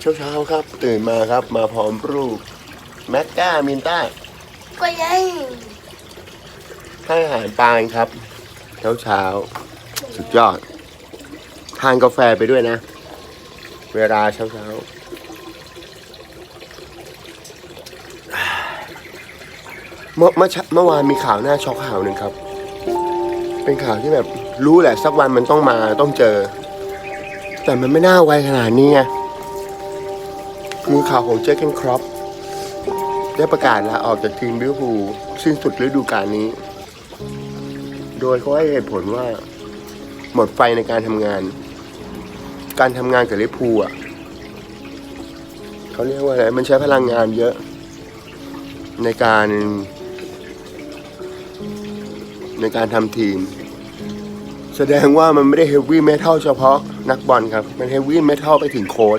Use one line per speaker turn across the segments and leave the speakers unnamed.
เช้าเช้าๆครับ ตื่นมาครับมาพร้อมรูปแมกก้ามินต้า
ก็ยัง
ให้อาหารปลาครับ เช้าเช้าๆสุดยอด ทานกาแฟไปด้วยนะ เวลาเช้าเช้าๆเมื่อเมื่อเช้าเมื่อวานมีข่าวหน้าช็อกข่าวหนึ่งครับ เป็นข่าวที่แบบรู้แหละสักวันมันต้องมาต้องเจอ แต่มันไม่น่าไวขนาดนี้ไงือข่าวของเจคเกนครอปได้ประกาศลาออกจากทีมลิเวอร์พูลสิ้นสุดฤดูกาลนี้ โดยเขาให้เหตุผลว่า หมดไฟในการทำงาน การทำงานกับลิเวอร์พูลอะเขาเรียกว่าอะไรมันใช้พลังงานเยอะ ในการ ในการทำทีม แสดงว่ามันไม่ได้เฮฟวี่เมทัลเฉพาะนักบอลครับ มันเฮฟวี่เมทัลไปถึงโค้ด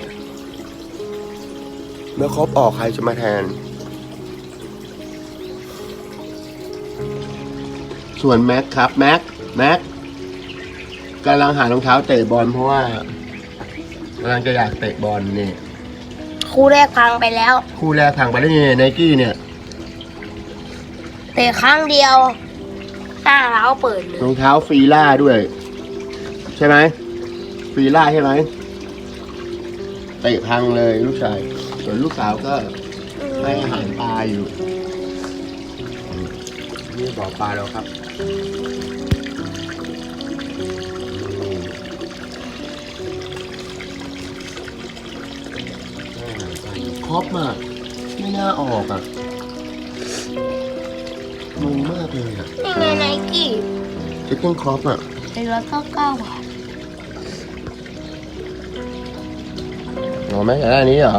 มื่อครบออกใครจะมาแทน ส่วนแม็กครับแม็กแม็กกำลังหารองเท้าเตะบอลเพราะว่ากำลังจะอยากเตะบอลนี่
คู่แรกพังไปแล้ว
คู่แรกทางไปได้ยังไงไนกี้เนี่ย
เตะครั้งเดียวหน้าเท้าเปิดเลย
รองเท้าฟรีล่าด้วย ใช่ไหมฟรีล่าใช่ไหมเตะพังเลยลูกชาย ส่วนลูกสาวก็ให้อาหารปลาอยู่นี่บ่อปลาแล้วครับครบมาก ไม่น่าออกอะงงมากเลยอะ
นี่ไงไนกี้
ชิคเก้นครอปอะ
ในร้อยเก้าเก้าบาท
หรอไหมอยากได้อันนี้เหรอ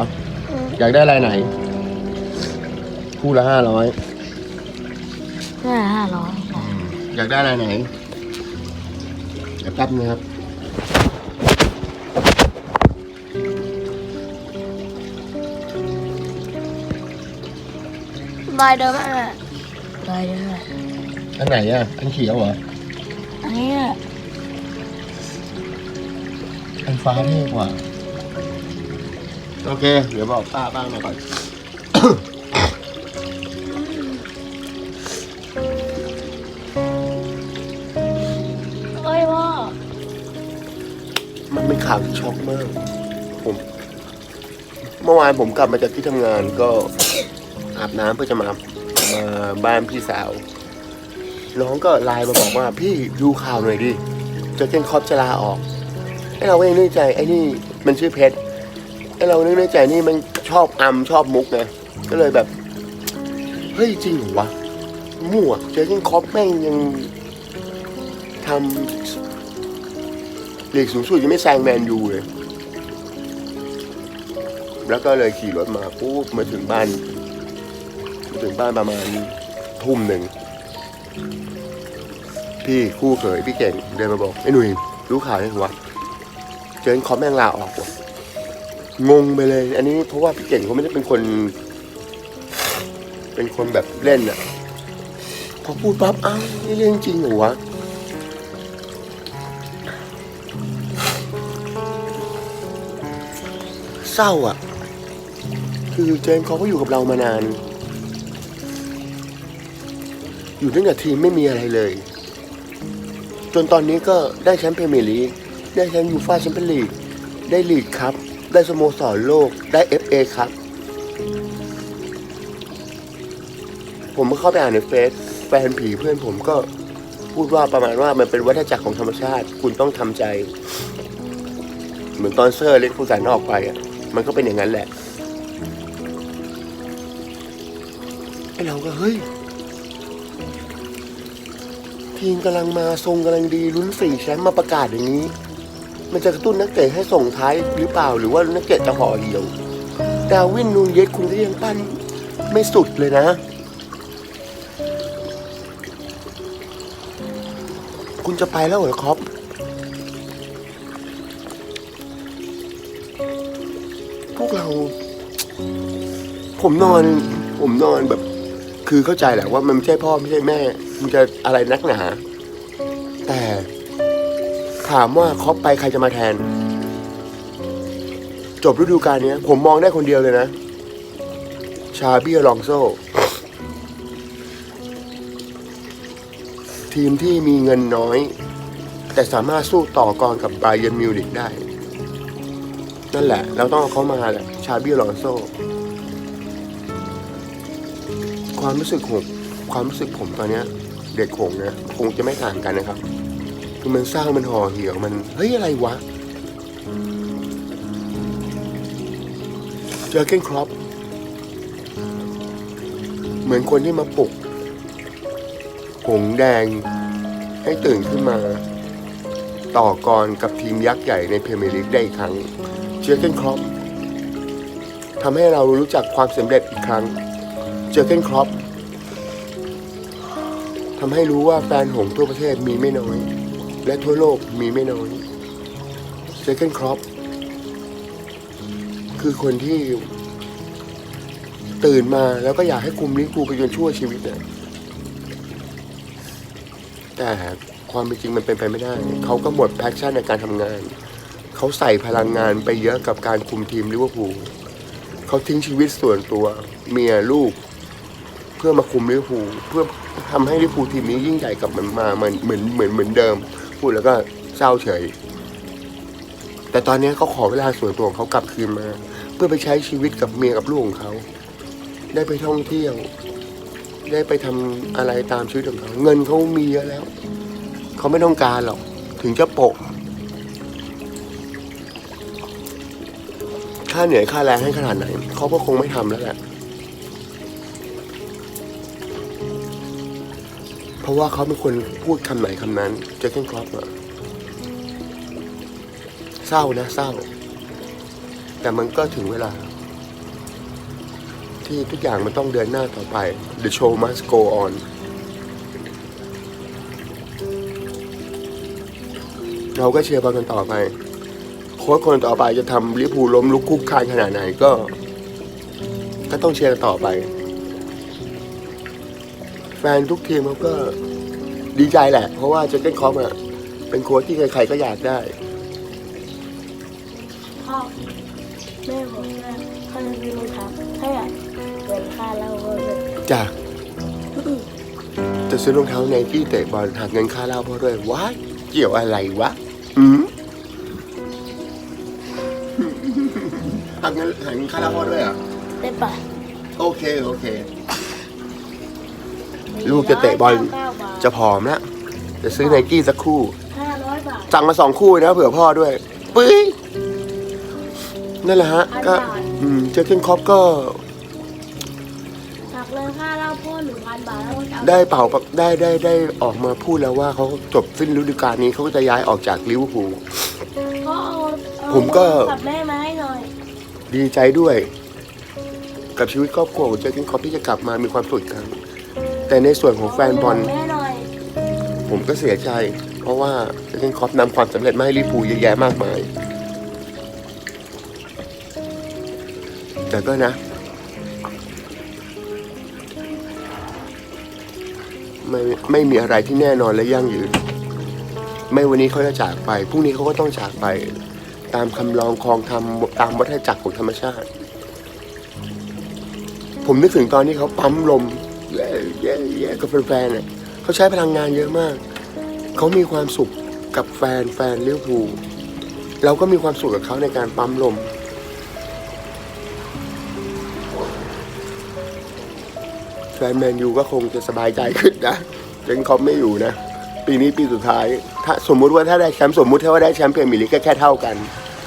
อยากได้ลายไหน คู่ละห้าร้อย
ห้าห้าร้อย
อยากได้ลายไหนเดี๋ยวแป๊บนึงครับ
ลายเดิมอะลายเดิมอะ
อันไหนอะ อันเขียวเหรอ
อันนี้อะ
อันฟ้าเท่กว่า โอเค เดี๋ยวบอกป้าบ้างมาก่อน
เอ้ยว่า
มันเป็นข่าวที่ช็อกมาก ผม เมื่อวานผมกลับมาจากที่ทำงานก็ อาบน้ำเพื่อจะมามาบ้านพี่สาว น้องก็ไลน์มาบอกว่า พี่ดูข่าวหน่อยดิเจะเจนครอปจะลาออกไอ้เราก็ยังนึกในใจไอ้นี่มันชื่อเพชรไอ้ เรานึกในใจนี่มันชอบอัมชอบมุกไงก็เลยแบบเฮ้ยจริงเหรอวะมั่วเจอเจนคอปแม่งยังทำลีกสูงสุดยังไม่แซงแมนยูเลย แล้วก็เลยขี่รถมาปุ๊บมาถึงบ้านมาถึงบ้านประมาณทุ่มหนึ่ง พี่คู่เขยพี่เก่งเดินมาบอกไอ้หนุ่ยรู้ข่าวยังวะเจอคอมแม่งลาออกว่ะ งงไปเลย อันนี้เพราะว่าพี่เก่งเขาไม่ได้เป็นคน เป็นคนแบบเล่นอะพอพูดปั๊บอ้าวนี่เรื่องจริงเหรอวะเศร้าอะ คือเจมเขาก็อยู่กับเรามานาน อยู่ตั้งแต่ทีมไม่มีอะไรเลย จนตอนนี้ก็ได้แชมป์เพรีเมียร์ลีกได้แชมป์ยูฟ่าแชมเปี้ยนลีกได้ลีกครับ ได้สโมสรโลกได้เอฟเอครับ ผมก็เข้าไปอ่านในเฟซแฟนผีเพื่อนผมก็พูดว่าประมาณว่ามันเป็นวัฏจักรของธรรมชาติ คุณต้องทำใจ เหมือนตอนเซอร์เล็กฟูสันออกไปอะ มันก็เป็นอย่างนั้นแหละไอเราก็เฮ้ยทีมกำลังมาทรงกำลังดีลุ้นสี่แชมป์มาประกาศอย่างนี้ มันจะกระตุ้นนักเตะให้ส่งท้ายหรือเปล่าหรือว่านักเตะจะห่อเหี่ยว ดาวินนูนเยสคุณก็ยังปั้นไม่สุดเลยนะ คุณจะไปแล้วเหรอครับพวกเรา ผมนอน ผมนอนแบบ คือเข้าใจแหละว่ามันไม่ใช่พ่อไม่ใช่แม่ มันจะอะไรนักหนา ถามว่าครอปไปใครจะมาแทน จบฤดูกาลเนี้ยผมมองได้คนเดียวเลยนะ ชาเบียลองโซ ทีมที่มีเงินน้อย แต่สามารถสู้ต่อกรกับไบเยนมิวนิกได้ นั่นแหละ เราต้องเอาเขามาแหละ ชาเบียลองโซ ความรู้สึกผมความรู้สึกผมตอนเนี้ยเด็กคงนะ คงจะไม่ต่างกันนะครับ คือมันเศร้ามันห่อเหี่ยวมันเฮ้ยอะไรวะเจอเก้นครอปเหมือนคนที่มาปลุก หงแดง ให้ตื่นขึ้นมา ต่อกรกับทีมยักษ์ใหญ่ในเพรเมียร์ลีกได้อีกครั้ง เจอเก้นครอปทำให้เรารู้จักความสำเร็จอีกครั้ง เจอเก้นครอปทำให้รู้ว่าแฟนหงทั่วประเทศมีไม่น้อย และทั่วโลกมีไม่น้อยเจอเก้นครอปคือคนที่ตื่นมาแล้วก็อยากให้คุมลิเวอร์พูไปจนชั่วชีวิตเนี่ยแต่ความเป็นจริงมันเป็นไปไม่ได้ เขาก็หมดแพชชั่นในการทำงาน เขาใส่พลังงานไปเยอะกับการคุมทีมลิเวอร์พูลเขาทิ้งชีวิตส่วนตัวเมียลูก เพื่อมาคุมลิเวอร์พูลเพื่อทำให้ลิเวอร์พูลทีมนี้ยิ่งใหญ่กลับมันมามันเหมือนเหมือนเหมือนเดิม พูดแล้วก็เศร้าเฉย แต่ตอนนี้เขาขอเวลาส่วนตัวของเขากลับคืนมา เพื่อไปใช้ชีวิตกับเมียกับลูกของเขา ได้ไปท่องเที่ยว ได้ไปทำอะไรตามชีวิตของเขา เงินเขามีเยอะแล้ว เขาไม่ต้องการหรอก ถึงจะโปะค่าเหนื่อยค่าแรงให้ขนาดไหน เขาก็คงไม่ทำแล้วแหละ ราะว่าเขาเป็นคนพูดคำไหนคำนั้นเจอเกนครอปอะเศร้านะเศร้า แต่มันก็ถึงเวลา ที่ทุกอย่างมันต้องเดินหน้าต่อไป The show must go on เราก็เชียร์บอลกันต่อไป โค้ชคนต่อไปจะทำลิเวอร์พูล้มลุกคุกคานขนาดไหนก็ ก็ต้องเชียร์ต่อไป แฟนทุกทีมเขาก็ดีใจแหละ เพราะว่าเจอเก้นครอปอะเป็นโค้ชที่ใครๆก็อยากได้
พ่อแม่บอกว่าเขาจะซื้อรองเท้าให้อะเกินค่าแล้วก็เลย
จ้ะจะซื้อรองเท้าไนกี้เตะบอลหักเงินค่าเหล้าพ่อด้วยว้ายเกี่ยวอะไรวะอืมหักเงินหักเงินค่าเหล้าพ่อด้วยเหรอะ
ได้ปะ
โอเค โอเค ลูกจะเตะบอลจะผอมแล้วจะซื้อไนกี้สักคู่
ห้าร้อยบาท
สั่งมาสองคู่นะเผื่อพ่อด้วยปึ๊ยนั่นแหละฮะ ก็ อืมเจอเกนครอปก็
หักเลยค่าเหล้าพ่อหนึ่งพันบาทแล้วก็จะเอา
ได้เป่าได้ได้ได้ออกมาพูดแล้วว่าเขาจบสิ้นฤดูกาลนี้เขาก็จะย้ายออกจากลิเวอร์พูล
ก็เอาเอา
ผมก็
กับแม่มาให้หน่อย
ดีใจด้วย กับชีวิตครอบครัวของเจอเกนครอปที่จะกลับมามีความสุขอีกครั้ง แต่ในส่วนของแฟนบอล
แม่หน่อย
ผมก็เสียใจ เพราะว่าเจอเกนคอปนำความสำเร็จมาให้ลิเวอร์พูเยอะแยะมากมาย แต่ก็นะ ไม่ไม่มีอะไรที่แน่นอนและยั่งยืน ไม่วันนี้เขาจะจากไปพรุ่งนี้เขาก็ต้องจากไป ตามคำลองคลองธรรมตามวัฏจักรของธรรมชาติ ผมนึกถึงตอนที่เขาปั๊มลม แย่แย่แย่กับแฟนๆเนี่ยเขาใช้พลังงานเยอะมาก เขามีความสุขกับแฟนแฟนเลิเวอร์พูเราก็มีความสุขกับเขาในการปั๊มลม แฟนแมนยูก็คงจะสบายใจขึ้นนะเจนคอปไม่อยู่นะ ปีนี้ปีสุดท้าย ถ้าสมมุติว่าถ้าได้แชมป์สมมุติถ้าว่าได้แชมป์เปียร์มิลีกก็แค่เท่ากัน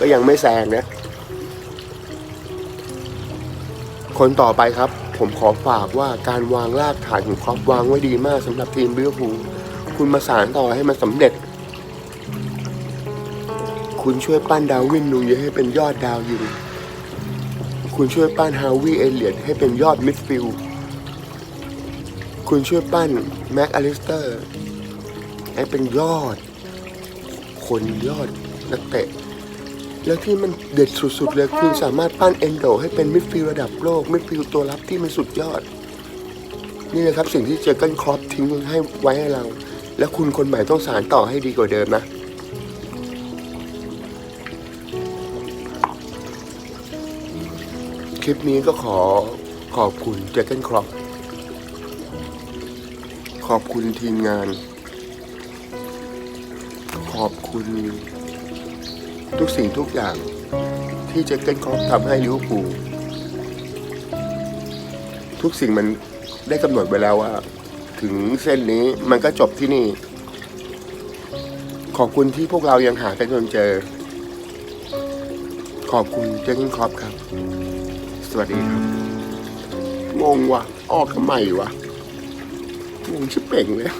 ก็ยังไม่แซงนะ คนต่อไปครับ ผมขอฝากว่าการวางรากฐานของครอปวางไว้ดีมากสำหรับทีมเวอร์พูคุณมาสานต่อให้มันสำเร็จ คุณช่วยปั้นดาวินนูยให้เป็นยอดดาวยิง คุณช่วยปั้นฮาวิเอเลียตให้เป็นยอดมิดฟิลด์คุณช่วยปั้นแม็กอลิสเตอร์ให้เป็นยอด คนยอดนักเตะ แล้วที่มันเด็ดสุดๆเลยคุณสามารถปั้นเอนโดให้เป็นมิดฟิลด์ระดับโลกมิดฟิลด์ตัวรับที่มันสุดยอด นี่นะครับสิ่งที่เจอเกันครอปทิ้งให้ไว้ให้เรา และคุณคนใหม่ต้องสารต่อให้ดีกว่าเดิมนะคลิปนี้ก็ขอขอบคุณเจเกนครอปขอบคุณทีมงาน ขอบคุณ ทุกสิ่งทุกอย่างที่เจเกนครอปทำให้ลิเวอร์พูลทุกสิ่งมันได้กำหนดไว้แล้วว่า ถึงเส้นนี้มันก็จบที่นี่ ขอบคุณที่พวกเรายังหากันจนเจอ ขอบคุณเจเกนครอปครับ สวัสดีครับงงวะออกทำไมวะงงชิบเป่งเลย